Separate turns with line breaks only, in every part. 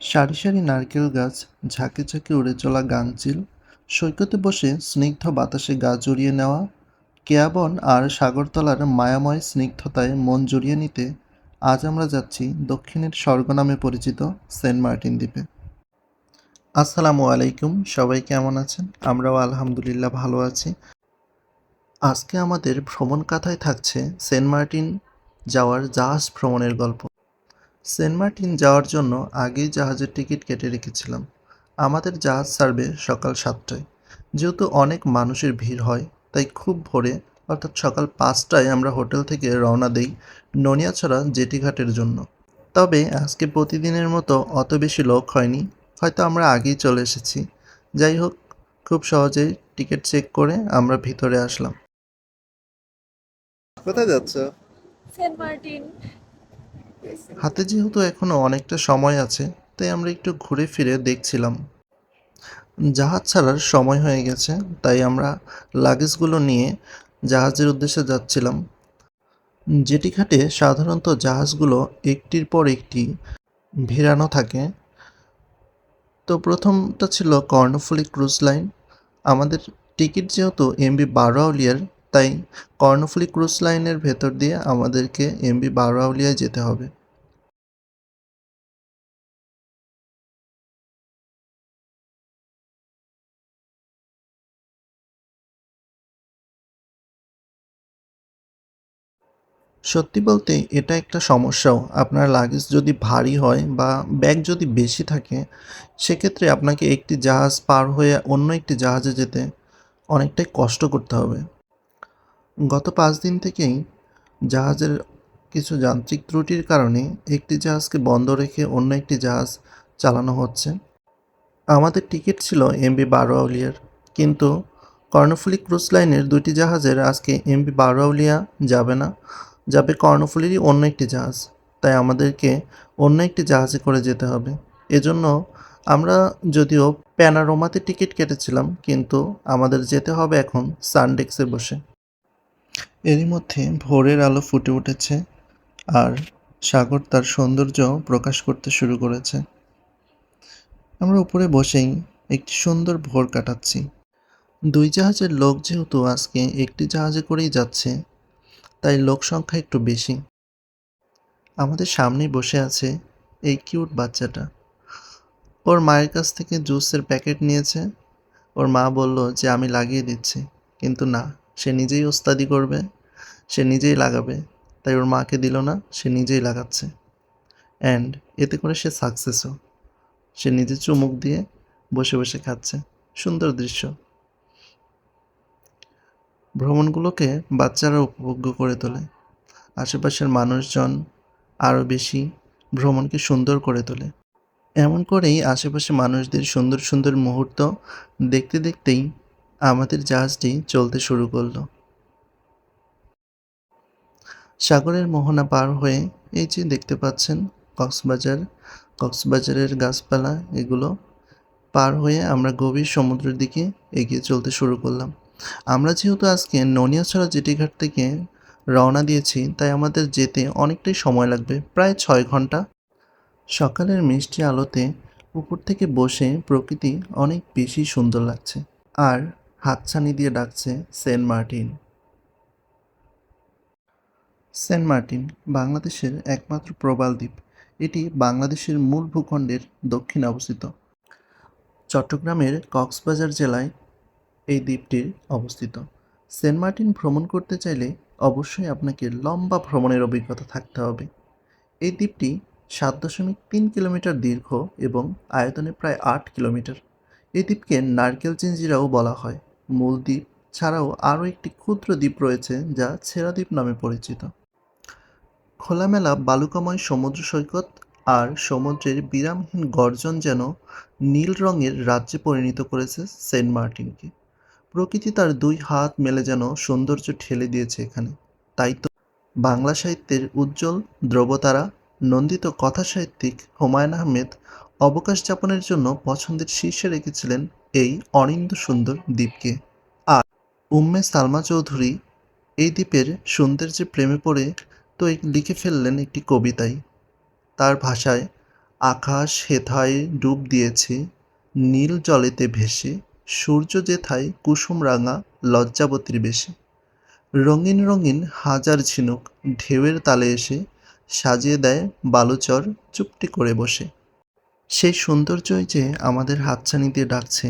সারি সারি নারকেল গাছ, ঝাঁকে ঝাঁকে উড়ে চলা গাংচিল সৈকতে বসে স্নিগ্ধ বাতাসে গা জড়িয়ে নেওয়া, কেয়াবন আর সাগরতলার মায়াময় স্নিগ্ধতায় মন জড়িয়ে নিতে আজ আমরা যাচ্ছি দক্ষিণের স্বর্গ নামে পরিচিত সেন্ট মার্টিন দ্বীপে। আসসালামু আলাইকুম, সবাই কেমন আছেন? আমরাও আলহামদুলিল্লাহ ভালো আছি। আজকে আমাদের ভ্রমণ কাথায় থাকছে সেন্ট মার্টিন যাওয়ার জাহাজ ভ্রমণের গল্প। সেন্ট মার্টিন যাওয়ার জন্য আগেই জাহাজের টিকিট কেটে রেখেছিলাম। আমাদের জাহাজ ছাড়বে সকাল সাতটায়। যেহেতু অনেক মানুষের ভিড় হয় তাই খুব ভোরে অর্থাৎ সকাল পাঁচটায় আমরা হোটেল থেকে রওনা দেই ননিয়াছড়া জেটিঘাটের জন্য। তবে আজকে প্রতিদিনের মতো অত বেশি লোক হয়নি হয়তো আমরা আগেই চলে এসেছি। যাই হোক খুব সহজেই টিকিট চেক করে আমরা ভিতরে আসলাম। কোথায় যাচ্ছ?
Saint Martin.
হাতে যেহেতু এখনও অনেকটা সময় আছে, তাই আমরা একটু ঘুরে ফিরে দেখছিলাম। জাহাজ ছাড়ার সময় হয়ে গেছে, তাই আমরা লাগেজগুলো নিয়ে জাহাজের উদ্দেশ্যে যাচ্ছিলাম। জেটি ঘাটে সাধারণত জাহাজগুলো একটির পর একটি ভিড়ানো থাকে। তো প্রথমটা ছিল কর্ণফুলি ক্রুজ লাইন। আমাদের টিকিট যেহেতু এমবি বারো আউলিয়ার তাই কর্ণফুলি ক্রুজ লাইনের ভেতর দিয়ে আমাদেরকে এমবি বারো আউলিয়ায় যেতে হবে। সত্যি বলতে এটা একটা সমস্যাও। আপনার লাগেজ যদি ভারী হয় বা ব্যাগ যদি বেশি থাকে, সেক্ষেত্রে আপনাকে একটি জাহাজ পার হয়ে অন্য একটি জাহাজে যেতে অনেকটাই কষ্ট করতে হবে। গত পাঁচ দিন থেকেই জাহাজের কিছু যান্ত্রিক ত্রুটির কারণে একটি জাহাজকে বন্ধ রেখে অন্য একটি জাহাজ চালানো হচ্ছে। আমাদের টিকিট ছিল এমবি বারো আউলিয়ার, কিন্তু কর্ণফুলি ক্রুজ লাইনের দুটি জাহাজের আজকে এমবি বারো আউলিয়া যাবে না, যাবে কর্ণফুলিরই অন্য একটি জাহাজ। তাই আমাদেরকে অন্য একটি জাহাজে করে যেতে হবে। এজন্য আমরা যদিও প্যানারোমাতে টিকিট কেটেছিলাম, কিন্তু আমাদের যেতে হবে এখন সানডেক্সে বসে। এরই মধ্যে ভোরের আলো ফুটে উঠেছে আর সাগর তার সৌন্দর্য প্রকাশ করতে শুরু করেছে। আমরা উপরে বসেই একটি সুন্দর ভোর কাটাচ্ছি। দুই জাহাজের লোক যেহেতু আজকে একটি জাহাজে করেই যাচ্ছে, তাই লোক সংখ্যা একটু বেশি। আমাদের সামনেই বসে আছে এই কিউট বাচ্চাটা। ওর মায়ের কাছ থেকে জুসের প্যাকেট নিয়েছে। ওর মা বলল যে, আমি লাগিয়ে দিচ্ছি। কিন্তু না সে নিজেই ওস্তাদি করবে, সে নিজেই লাগাবে, তাই ওর মাকে দিল না, সে নিজেই লাগাচ্ছে। অ্যান্ড এতে করে সে সাকসেসও সে নিজে চুমুক দিয়ে বসে বসে খাচ্ছে। সুন্দর দৃশ্য। ভ্রমণগুলোকে বাচ্চারা উপভোগ্য করে তোলে। আশেপাশের মানুষজন আরও বেশি ভ্রমণকে সুন্দর করে তোলে। এমন করেই আশেপাশে মানুষদের সুন্দর সুন্দর মুহূর্ত দেখতে দেখতেই আমাদের জাহাজটি চলতে শুরু করল। সাগরের মোহনা পার হয়ে এই যে দেখতে পাচ্ছেন কক্সবাজার, কক্সবাজারের গাছপালা, এগুলো পার হয়ে আমরা গভীর সমুদ্রের দিকে এগিয়ে চলতে শুরু করলাম। আমরা যেহেতু আজকে ননিয়াছড়া জেটিঘাট থেকে রওনা দিয়েছি, তাই আমাদের যেতে অনেকটাই সময় লাগবে, প্রায় ছয় ঘণ্টা। সকালের মিষ্টি আলোতে উপর থেকে বসে প্রকৃতি অনেক বেশি সুন্দর লাগছে। আর হাতছানি দিয়ে ডাকছে সেন্ট মার্টিন। সেন্ট মার্টিন বাংলাদেশের একমাত্র প্রবাল দ্বীপ। এটি বাংলাদেশের মূল ভূখণ্ডের দক্ষিণে অবস্থিত। চট্টগ্রামের কক্সবাজার জেলায় এই দ্বীপটির অবস্থিত। সেন্ট মার্টিন ভ্রমণ করতে চাইলে অবশ্যই আপনাকে লম্বা ভ্রমণের অভিজ্ঞতা থাকতে হবে। এই দ্বীপটি সাত দশমিক তিন কিলোমিটার দীর্ঘ এবং আয়তনে প্রায় আট কিলোমিটার। এই দ্বীপকে নারকেল চিঞ্জিরাও বলা হয়। মূল দ্বীপ ছাড়াও আরও একটি ক্ষুদ্র দ্বীপ রয়েছে যা ছেড়া দ্বীপ নামে পরিচিত। খোলামেলা বালুকাময় সমুদ্র সৈকত আর সমুদ্রের বিরামহীন গর্জন যেন নীল রঙের রাজ্যে পরিণত করেছে সেন্ট মার্টিনকে। প্রকৃতি তার দুই হাত মেলে যেন সৌন্দর্য ঠেলে দিয়েছে এখানে। তাই তো বাংলা সাহিত্যের উজ্জ্বল দ্রবতারা নন্দিত কথা সাহিত্যিক হুমায়ুন আহমেদ অবকাশ যাপনের জন্য পছন্দের শীর্ষে রেখেছিলেন এই অনিন্দ সুন্দর দ্বীপকে। আর উম্মে সালমা চৌধুরী এই দ্বীপের সৌন্দর্যে প্রেমে পড়ে, তো লিখে ফেললেন একটি কবিতায় তার ভাষায়, আকাশ হেথায় ডুব দিয়েছে, নীল জলেতে ভেসে, সূর্য যেথায় কুসুম রাঙা লজ্জাবতীর বেশে। রঙিন রঙিন হাজার ঝিনুক ঢেউয়ের তালে এসে সাজিয়ে দেয় বালুচর চুপটি করে বসে। সেই সৌন্দর্যই যে আমাদের হাতছানি দিয়ে ডাকছে,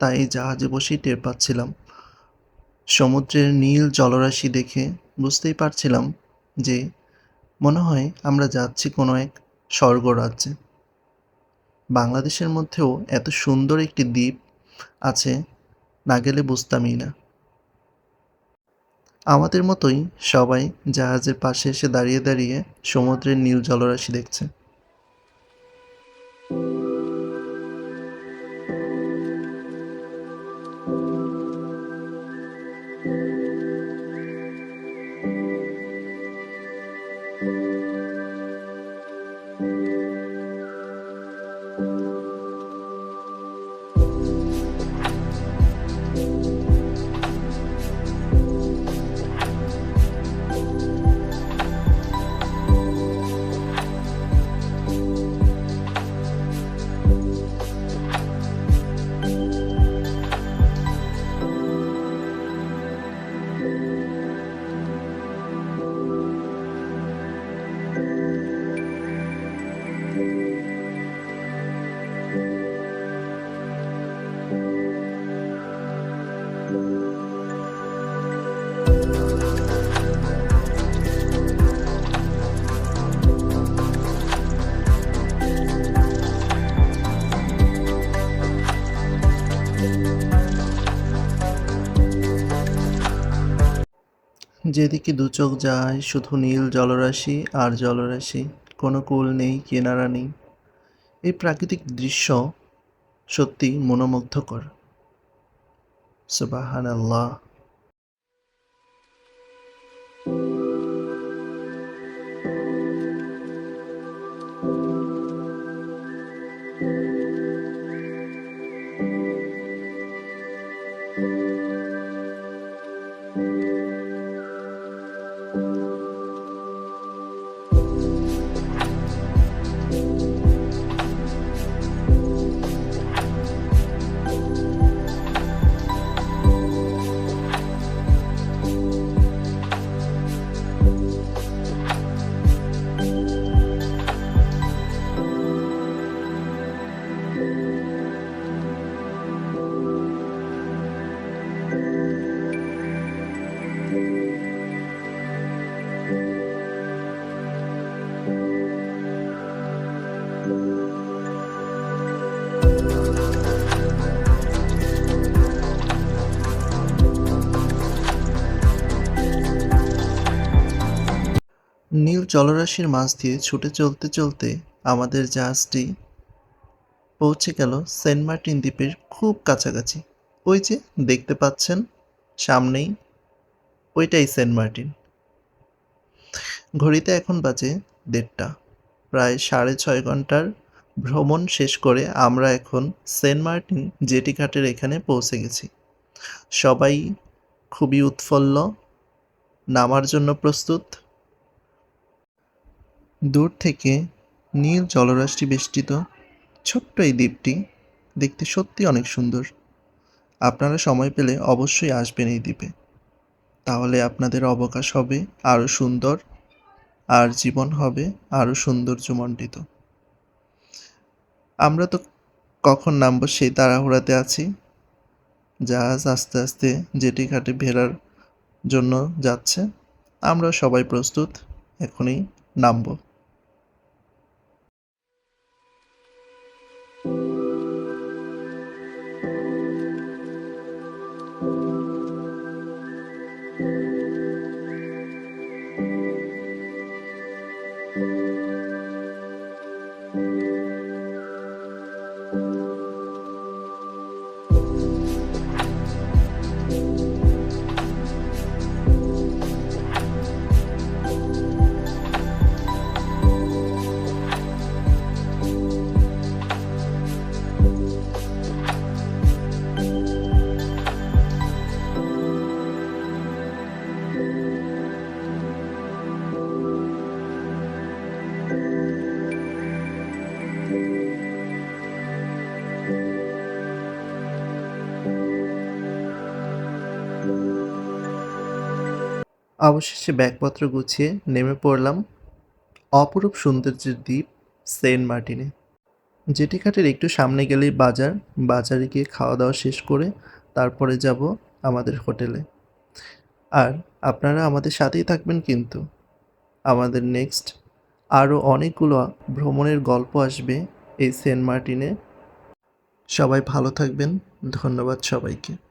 তা এই জাহাজে বসেই টের পাচ্ছিলাম। সমুদ্রের নীল জলরাশি দেখে বুঝতেই পারছিলাম যে মনে হয় আমরা যাচ্ছি কোনো এক স্বর্গরাজ্যে। বাংলাদেশের মধ্যেও এত সুন্দর একটি দ্বীপ আছে, না গেলে বুঝতামই না। আমাদের মতোই সবাই জাহাজের পাশে এসে দাঁড়িয়ে দাঁড়িয়ে সমুদ্রের নীল জলরাশি দেখছে। যেদিকে দু চোখ যায়, শুধু নীল জলরাশি আর জলরাশি। কোনো কূল নেই, কিনারা নেই। এই প্রাকৃতিক দৃশ্য সত্যি মনোমুগ্ধকর। সুবাহান আল্লাহ নীল জলরাশির মাঝ দিয়ে ছুটে চলতে চলতে আমাদের জাহাজটি পৌঁছে গেল সেন্ট মার্টিন দ্বীপের খুব কাছাকাছি। ওই যে দেখতে পাচ্ছেন সামনেই ওইটাই সেন্ট মার্টিন। ঘড়িতে এখন বাজে দেড়টা। প্রায় সাড়ে ছয় ঘণ্টার ভ্রমণ শেষ করে আমরা এখন সেন্ট মার্টিন জেটি ঘাটের এখানে পৌঁছে গেছি। সবাই খুবই উৎফুল্ল, নামার জন্য প্রস্তুত। দূর থেকে নীল জলরাশি বেষ্টিত ছোট্ট এই দ্বীপটি দেখতে সত্যি অনেক সুন্দর। আপনারা সময় পেলে অবশ্যই আসবেন এই দ্বীপে। তাহলে আপনাদের অবকাশ হবে আরও সুন্দর আর জীবন হবে আরও সৌন্দর্যমণ্ডিত। আমরা তো কখন নামব সেই তাড়াহুড়াতে আছি জাহাজ আস্তে আস্তে জেটি ঘাটে ভেড়ার জন্য যাচ্ছে। আমরা সবাই প্রস্তুত, এখনই নামবো। thank you অবশেষে ব্যাগপত্র গুছিয়ে নেমে পড়লাম অপরূপ সৌন্দর্যের দ্বীপ সেন্ট মার্টিনে। জেটিঘাটের একটু সামনে গেলেই বাজার। বাজারে গিয়ে খাওয়া দাওয়া শেষ করে তারপরে যাব আমাদের হোটেলে। আর আপনারা আমাদের সাথেই থাকবেন কিন্তু। আমাদের নেক্সট আরও অনেকগুলো ভ্রমণের গল্প আসবে এই সেন্ট মার্টিনে। সবাই ভালো থাকবেন। ধন্যবাদ সবাইকে।